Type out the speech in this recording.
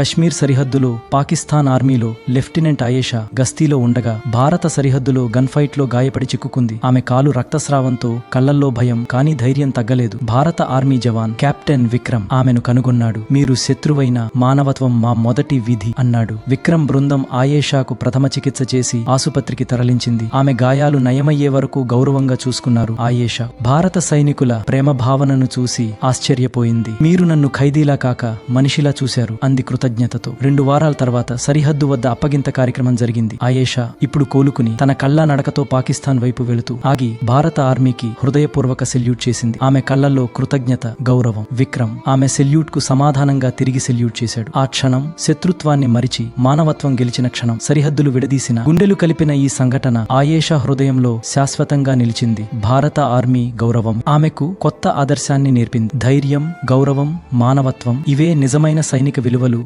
కశ్మీర్ సరిహద్దులో పాకిస్తాన్ ఆర్మీలో లెఫ్టినెంట్ ఆయేషా గస్తీలో ఉండగా భారత సరిహద్దులో గన్ ఫైట్లో గాయపడి చిక్కుకుంది. ఆమె కాలు రక్తస్రావంతో కళ్ళల్లో భయం కానీ ధైర్యం తగ్గలేదు. భారత ఆర్మీ జవాన్ కెప్టెన్ విక్రమ్ ఆమెను కనుగొన్నాడు. మీరు శత్రువైన మానవత్వం మా మొదటి విధి అన్నాడు. విక్రమ్ బృందం ఆయేషాకు ప్రథమ చికిత్స చేసి ఆసుపత్రికి తరలించింది. ఆమె గాయాలు నయమయ్యే వరకు గౌరవంగా చూసుకున్నారు ఆయేషా భారత సైనికుల ప్రేమ భావనను చూసి ఆశ్చర్యపోయింది. మీరు నన్ను ఖైదీలా కాక మనిషిలా చూశారు. అంది కృతజ్ఞతతో రెండు వారాల తర్వాత సరిహద్దు వద్ద అప్పగింత కార్యక్రమం జరిగింది. ఆయేషా ఇప్పుడు కోలుకుని తన కళ్ళ నడకతో పాకిస్తాన్ వైపు వెళుతూ ఆగి భారత ఆర్మీకి హృదయపూర్వక సెల్యూట్ చేసింది. ఆమె కళ్ళల్లో కృతజ్ఞత గౌరవం. విక్రమ్ ఆమె సెల్యూట్కు సమాధానంగా తిరిగి సెల్యూట్ చేశాడు. ఆ క్షణం శత్రుత్వాన్ని మరిచి మానవత్వం గెలిచిన క్షణం సరిహద్దులు విడదీసిన గుండెలు కలిపిన ఈ సంఘటన ఆయేషా హృదయంలో శాశ్వతంగా నిలిచింది. భారత ఆర్మీ గౌరవం ఆమెకు కొత్త ఆదర్శాన్ని నేర్పింది. ధైర్యం గౌరవం మానవత్వం ఇవే నిజమైన సైనిక విలువలు.